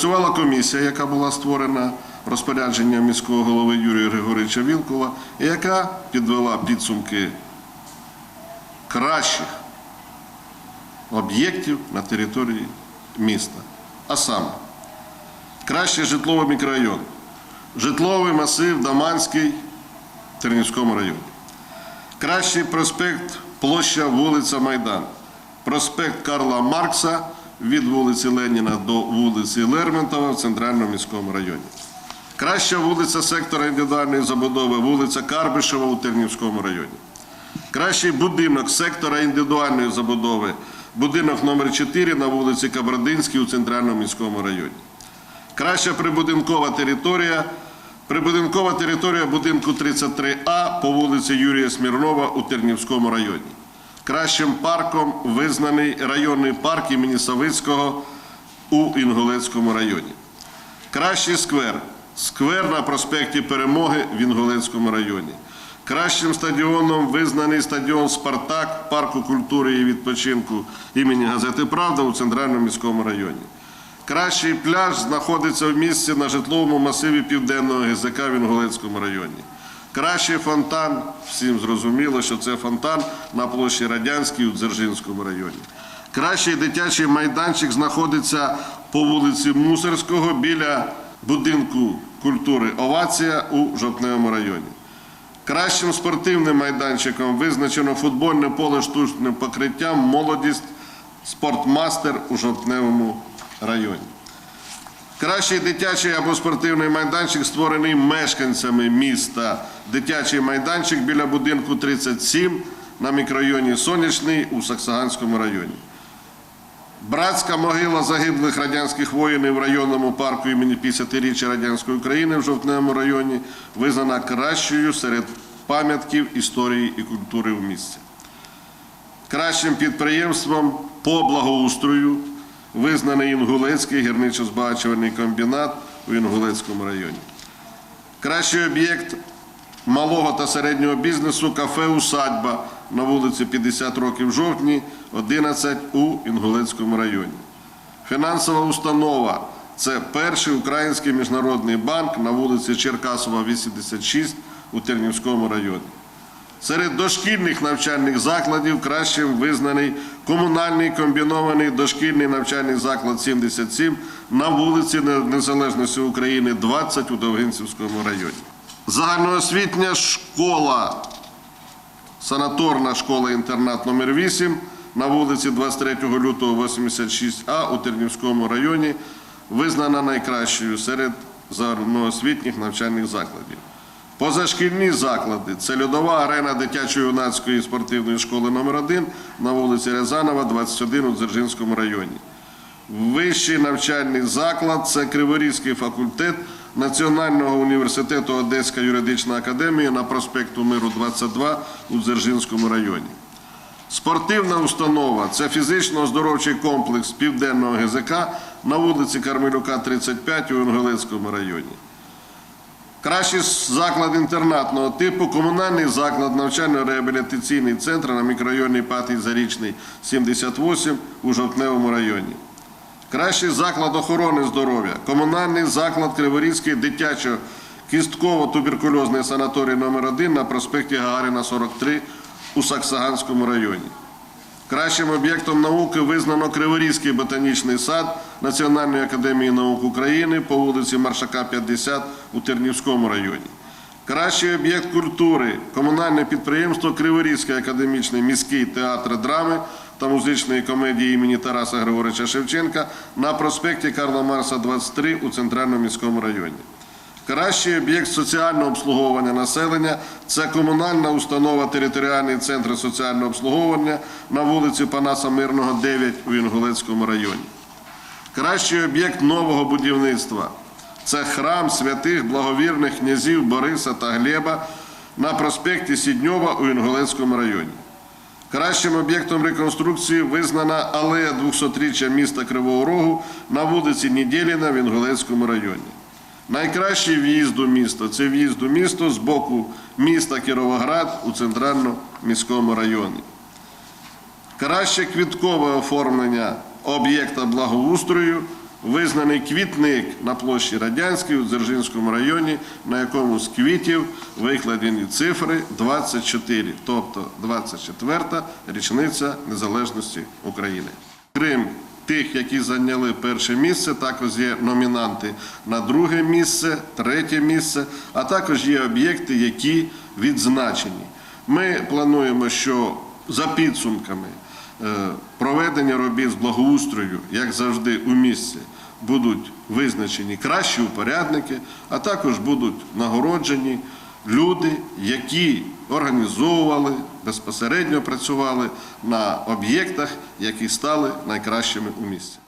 Працювала комісія, яка була створена розпорядженням міського голови Юрія Григоровича Вілкова, і яка підвела підсумки кращих об'єктів на території міста. А саме, кращий житловий мікрорайон, житловий масив Даманський в Тернівському районі. Кращий проспект, площа вулиця Майдан, проспект Карла Маркса від вулиці Леніна до вулиці Лермонтова в Центральному міському районі. Краща вулиця сектора індивідуальної забудови, вулиця Карбишева у Тернівському районі. Кращий будинок сектора індивідуальної забудови, будинок номер 4 на вулиці Кабардинській у Центральному міському районі. Краща прибудинкова територія, прибудинкова територія будинку 33А по вулиці Юрія Смірнова у Тернівському районі. Кращим парком визнаний районний парк імені Савицького у Інгулецькому районі. Кращий сквер. Сквер на проспекті Перемоги в Інгулецькому районі. Кращим стадіоном визнаний стадіон Спартак парку культури і відпочинку імені газети Правда у Центральному міському районі. Кращий пляж знаходиться в місці на житловому масиві Південного ГЗК в Інгулецькому районі. Кращий фонтан, всім зрозуміло, що це фонтан на площі Радянській у Дзержинському районі. Кращий дитячий майданчик знаходиться по вулиці Мусорського біля будинку культури Овація у Жовтневому районі. Кращим спортивним майданчиком визначено футбольне поле штучним покриттям Молодість Спортмастер у Жовтневому районі. Кращий дитячий або спортивний майданчик створений мешканцями міста. Дитячий майданчик біля будинку 37 на мікрорайоні Сонячний у Саксаганському районі. Братська могила загиблих радянських воїнів в районному парку імені 50-річчя Радянської України в Жовтневому районі визнана кращою серед пам'ятків історії і культури в місті. Кращим підприємством по благоустрою визнаний Інгулецький гірничо-збагачувальний комбінат у Інгулецькому районі. Кращий об'єкт малого та середнього бізнесу кафе «Усадьба» на вулиці 50 років жовтні, 11 у Інгулецькому районі. Фінансова установа це перший український міжнародний банк на вулиці Черкасова, 86 у Тернівському районі. Серед дошкільних навчальних закладів кращим визнаний комунальний комбінований дошкільний навчальний заклад 77 на вулиці Незалежності України 20 у Довгинцівському районі. Загальноосвітня школа, санаторна школа-інтернат номер 8 на вулиці 23 лютого 86А у Тернівському районі визнана найкращою серед загальноосвітніх навчальних закладів. Позашкільні заклади це льодова арена дитячо-юнацької спортивної школи номер 1 на вулиці Рязанова, 21 у Дзержинському районі. Вищий навчальний заклад це Криворізький факультет Національного університету Одеська юридична академія на проспекту Миру 22 у Дзержинському районі. Спортивна установа це фізично-оздоровчий комплекс Південного ГЗК на вулиці Кармелюка, 35 у Інгулецькому районі. Кращий заклад інтернатного типу комунальний заклад навчально-реабілітаційний центр на мікрорайоні Патий Зарічний 78 у Жовтневому районі. Кращий заклад охорони здоров'я, комунальний заклад Криворізький дитячо-кістково-туберкульозний санаторій номер 1 на проспекті Гагаріна 43 у Саксаганському районі. Кращим об'єктом науки визнано Криворізький ботанічний сад Національної академії наук України по вулиці Маршака, 50 у Тернівському районі. Кращий об'єкт культури комунальне підприємство Криворізький академічний міський театр драми та музичної комедії імені Тараса Григоровича Шевченка на проспекті Карла Марса, 23 у Центральному міському районі. Кращий об'єкт соціального обслуговування населення це комунальна установа територіальний центр соціального обслуговування на вулиці Панаса Мирного, 9 у Інгулецькому районі. Кращий об'єкт нового будівництва це храм святих благовірних князів Бориса та Глеба на проспекті Сідньова у Інгулецькому районі. Кращим об'єктом реконструкції визнана алея 200-річчя міста Кривого Рогу на вулиці Нідєліна в Інгулецькому районі. Найкращий в'їзд у місто це в'їзд у місто з боку міста Кіровоград у центральному міському районі. Краще квіткове оформлення об'єкта благоустрою визнаний квітник на площі Радянській у Дзержинському районі, на якому з квітів викладені цифри 24, тобто 24-та річниця незалежності України. Крім тих, які зайняли перше місце, також є номінанти на друге місце, третє місце, а також є об'єкти, які відзначені. Ми плануємо, що за підсумками е, проведення робіт з благоустрою, як завжди, у місці, будуть визначені кращі упорядники, а також будуть нагороджені люди, які організовували, безпосередньо працювали на об'єктах, які стали найкращими у місті.